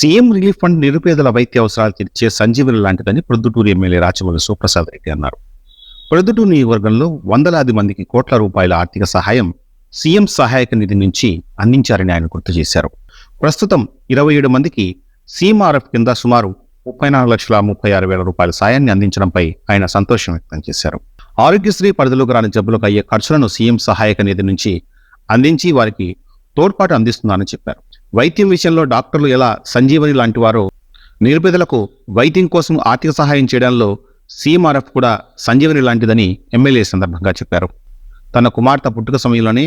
CM relief fund నిరుపేదల వైద్య అవసరాలు తీర్చే సంజీవని లాంటిదని ప్రొద్దుటూరు ఎమ్మెల్యే రాచమల్లి సుప్రసాద్ రెడ్డి అన్నారు. ప్రొద్దుటూరు నియోజకవర్గంలో వందలాది మందికి కోట్ల రూపాయల ఆర్థిక సహాయం సీఎం సహాయక నిధి నుంచి అందించారని ఆయన గుర్తు చేశారు. ప్రస్తుతం ఇరవై ఏడు మందికి సీఎంఆర్ఎఫ్ కింద సుమారు ముప్పై నాలుగు లక్షల ముప్పై ఆరు వేల రూపాయల సాయాన్ని అందించడంపై ఆయన సంతోషం వ్యక్తం చేశారు. ఆరోగ్యశ్రీ పరిధిలోకి రాని జబ్బులకు అయ్యే ఖర్చులను సీఎం సహాయక నిధి నుంచి అందించి వారికి తోడ్పాటు అందిస్తున్నారని చెప్పారు. వైద్యం విషయంలో డాక్టర్లు ఎలా సంజీవని లాంటి వారో నిరుపేదలకు వైద్యం కోసం ఆర్థిక సహాయం చేయడంలో సీఎంఆర్ఎఫ్ కూడా సంజీవని లాంటిదని ఎమ్మెల్యే సందర్భంగా చెప్పారు. తన కుమార్తె పుట్టుక సమయంలోనే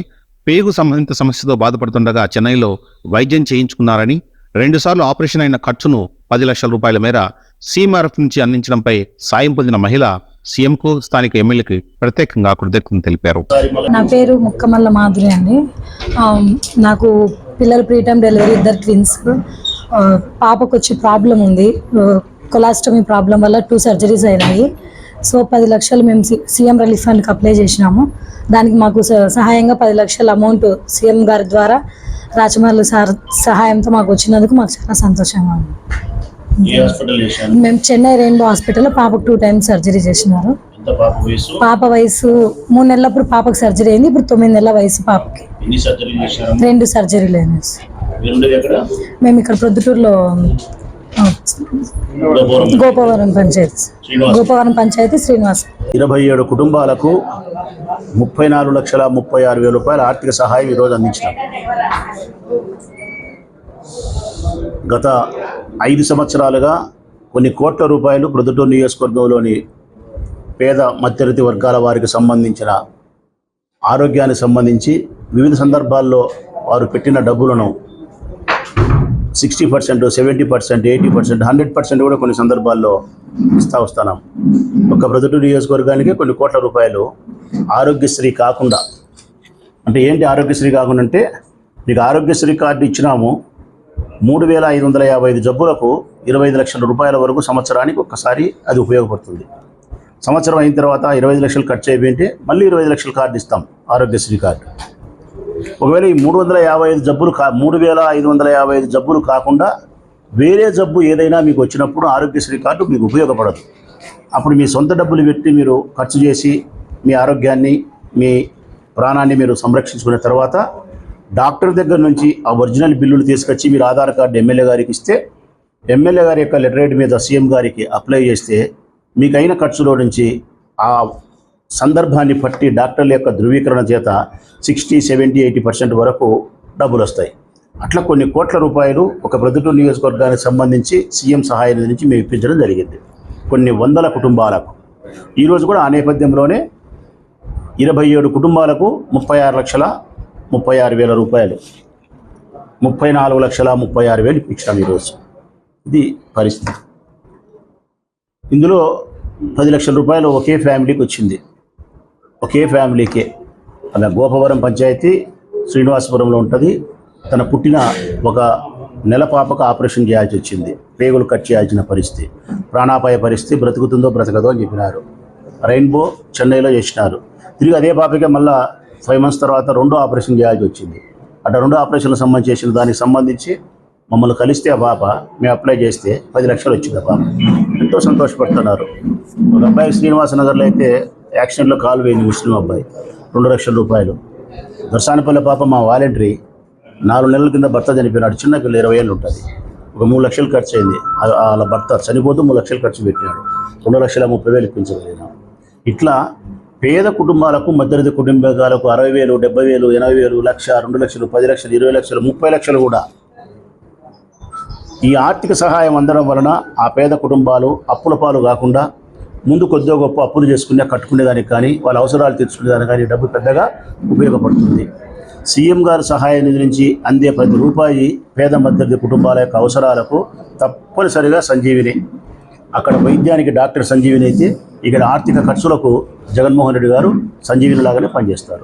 పేగు సంబంధిత సమస్యతో బాధపడుతుండగా చెన్నైలో వైద్యం చేయించుకున్నారని రెండుసార్లు ఆపరేషన్ అయిన ఖర్చును పది లక్షల రూపాయల మేర సీఎంఆర్ఎఫ్ నుంచి అందించడంపై సాయం పొందిన మహిళ సీఎంకు స్థానిక ఎమ్మెల్యేకి ప్రత్యేకంగా కృతజ్ఞతలు తెలిపారు. నా పేరు ముక్కమల్ల మాధురి అండి. నాకు పిల్లలు ప్రీటమ్ డెలివరీ ఇద్దరు ట్విన్స్. పాపకు వచ్చి ప్రాబ్లం ఉంది. కొలాస్టమీ ప్రాబ్లం వల్ల టూ సర్జరీస్ అయినాయి. సో పది లక్షలు మేము సీఎం రిలీఫ్ ఫండ్కి అప్లై చేసినాము. దానికి మాకు స- సహాయంగా పది లక్షల అమౌంట్ సీఎం గారి ద్వారా రాచమల్లి సార్ సహాయంతో మాకు వచ్చినందుకు మాకు చాలా సంతోషంగా ఉంది. మేము చెన్నై రెయిన్బో హాస్పిటల్లో పాపకు టూ టైమ్స్ సర్జరీ చేసినారు. ఎంత పాప వయసు? పాప వయసు మూడు నెలలప్పుడు పాపకు సర్జరీ అయింది ఇప్పుడు తొమ్మిది నెలల వయసు పాపకి. ఎన్ని సర్జరీ చేశారు? రెండు సర్జరీలు అయినాయి. ఎక్కడ? మేము ఇక్కడ ప్రొద్దుటూరులో గోపవరం. పంచాయతీ. గోపవరం పంచాయతీ శ్రీనివాస్. ఇరవై ఏడు కుటుంబాలకు ముప్పై నాలుగు లక్షల ముప్పై ఆరు వేల రూపాయల ఆర్థిక సహాయం ఈరోజు అందించినాం. గత ఐదు సంవత్సరాలుగా కొన్ని కోట్ల రూపాయలు ప్రొద్దుటూరు నియోజకవర్గంలోని పేద మధ్యరతి వర్గాల వారికి సంబంధించిన ఆరోగ్యానికి సంబంధించి వివిధ సందర్భాల్లో వారు పెట్టిన డబ్బులను sixty percent seventy percent eighty percent hundred percent కూడా కొన్ని సందర్భాల్లో ఇస్తా వస్తున్నాం ఒక ప్రొద్దుటూరు నియోజకవర్గానికి కొన్ని కోట్ల రూపాయలు ఆరోగ్యశ్రీ కాకుండా అంటే ఏంటి ఆరోగ్యశ్రీ కాకుండా అంటే మీకు ఆరోగ్యశ్రీ కార్డు ఇచ్చినాము మూడు వేల ఐదు వందల యాభై ఐదు జబ్బులకు ఇరవై ఐదు లక్షల రూపాయల వరకు సంవత్సరానికి ఒక్కసారి అది ఉపయోగపడుతుంది. సంవత్సరం అయిన తర్వాత ఇరవై ఐదు లక్షలు ఖర్చు అయిపోయింటే మళ్ళీ ఇరవై ఐదు లక్షల కార్డు ఇస్తాం ఆరోగ్యశ్రీ కార్డు. ఒకవేళ ఈ మూడు వందల యాభై ఐదు జబ్బులు కా మూడు వేల ఐదు వందల యాభై ఐదు జబ్బులు కాకుండా వేరే జబ్బు ఏదైనా మీకు వచ్చినప్పుడు ఆరోగ్యశ్రీ కార్డు మీకు ఉపయోగపడదు. అప్పుడు మీ సొంత డబ్బులు పెట్టి మీరు ఖర్చు చేసి మీ ఆరోగ్యాన్ని మీ ప్రాణాన్ని మీరు సంరక్షించుకున్న తర్వాత డాక్టర్ దగ్గర నుంచి ఆ ఒరిజినల్ బిల్లులు తీసుకొచ్చి మీరు ఆధార్ కార్డు ఎమ్మెల్యే గారికి ఇస్తే ఎమ్మెల్యే గారి యొక్క లెటరేట్ మీద సీఎం గారికి అప్లై చేస్తే మీకైన ఖర్చులో నుంచి ఆ సందర్భాన్ని బట్టి డాక్టర్ల యొక్క ధృవీకరణ చేత సిక్స్టీ సెవెంటీ ఎయిటీ పర్సెంట్ వరకు డబ్బులు వస్తాయి అట్లా కొన్ని కోట్ల రూపాయలు ఒక ప్రొద్దుటూరు నియోజకవర్గానికి సంబంధించి సీఎం సహాయ నిధి నుంచి మేము ఇప్పించడం జరిగింది. కొన్ని వందల కుటుంబాలకు. ఈరోజు కూడా ఆ నేపథ్యంలోనే ఇరవై ఏడు కుటుంబాలకు ముప్పై ఆరు లక్షల ముప్పై ఆరు వేల రూపాయలు. ముప్పై నాలుగు లక్షల ముప్పై ఆరు వేలు ఇప్పించాం ఈరోజు. ఇది పరిస్థితి. ఇందులో పది లక్షల రూపాయలు ఒకే ఫ్యామిలీకి వచ్చింది. ఒకే ఫ్యామిలీకే. అలా గోపవరం పంచాయతీ శ్రీనివాసపురంలో ఉంటుంది. తన పుట్టిన ఒక నెల పాపకు ఆపరేషన్ చేయాల్సి వచ్చింది. పేగులు కట్ చేయాల్సిన పరిస్థితి. ప్రాణాపాయ పరిస్థితి బ్రతుకుతుందో బ్రతకదో అని చెప్పినారు. రెయిన్బో చెన్నైలో చేసినారు. తిరిగి అదే పాపకే మళ్ళా ఫైవ్ మంత్స్ తర్వాత రెండో ఆపరేషన్ చేయాల్సి వచ్చింది. అట్లా రెండో ఆపరేషన్లకు సంబంధించి చేసిన దానికి సంబంధించి మమ్మల్ని కలిస్తే ఆ పాప మేము అప్లై చేస్తే పది లక్షలు వచ్చింది ఆ పాప. ఎంతో సంతోషపడుతున్నారు. ఒక అబ్బాయి శ్రీనివాస నగర్లో అయితే యాక్సిడెంట్లో కాలు వేయింది ముస్లిం అబ్బాయి. రెండు లక్షల రూపాయలు. దర్శానపల్లి పాప మా వాలంటరీ నాలుగు నెలల కింద భర్త చనిపోయినాడు. చిన్న పిల్ల ఇరవై ఏళ్ళు ఉంటుంది. ఒక మూడు లక్షలు ఖర్చు అయింది. వాళ్ళ భర్త చనిపోతూ మూడు లక్షలు ఖర్చు పెట్టినాడు. రెండు లక్షల ముప్పై వేలు ఇప్పించగలిగినాం. ఇట్లా పేద కుటుంబాలకు మధ్యతరగతి కుటుంబాలకు అరవై వేలు డెబ్బై వేలు ఎనభై వేలు లక్ష రెండు లక్షలు పది లక్షలు ఇరవై లక్షలు ముప్పై లక్షలు కూడా. ఈ ఆర్థిక సహాయం అందడం వలన ఆ పేద కుటుంబాలు అప్పుల పాలు కాకుండా ముందు కొద్దిగా గొప్ప అప్పులు చేసుకునే కట్టుకునేదానికి కానీ వాళ్ళ అవసరాలు తీర్చుకునేదానికి కానీ డబ్బు పెద్దగా ఉపయోగపడుతుంది. సీఎం గారి సహాయ నిధి నుంచి అందే ప్రతి రూపాయి పేద మధ్యతరగతి కుటుంబాల యొక్క అవసరాలకు తప్పనిసరిగా సంజీవిని. అక్కడ వైద్యానికి డాక్టర్ సంజీవిని అయితే ఇక్కడ ఆర్థిక ఖర్చులకు జగన్మోహన్ రెడ్డి గారు సంజీవిని లాగానే పనిచేస్తారు.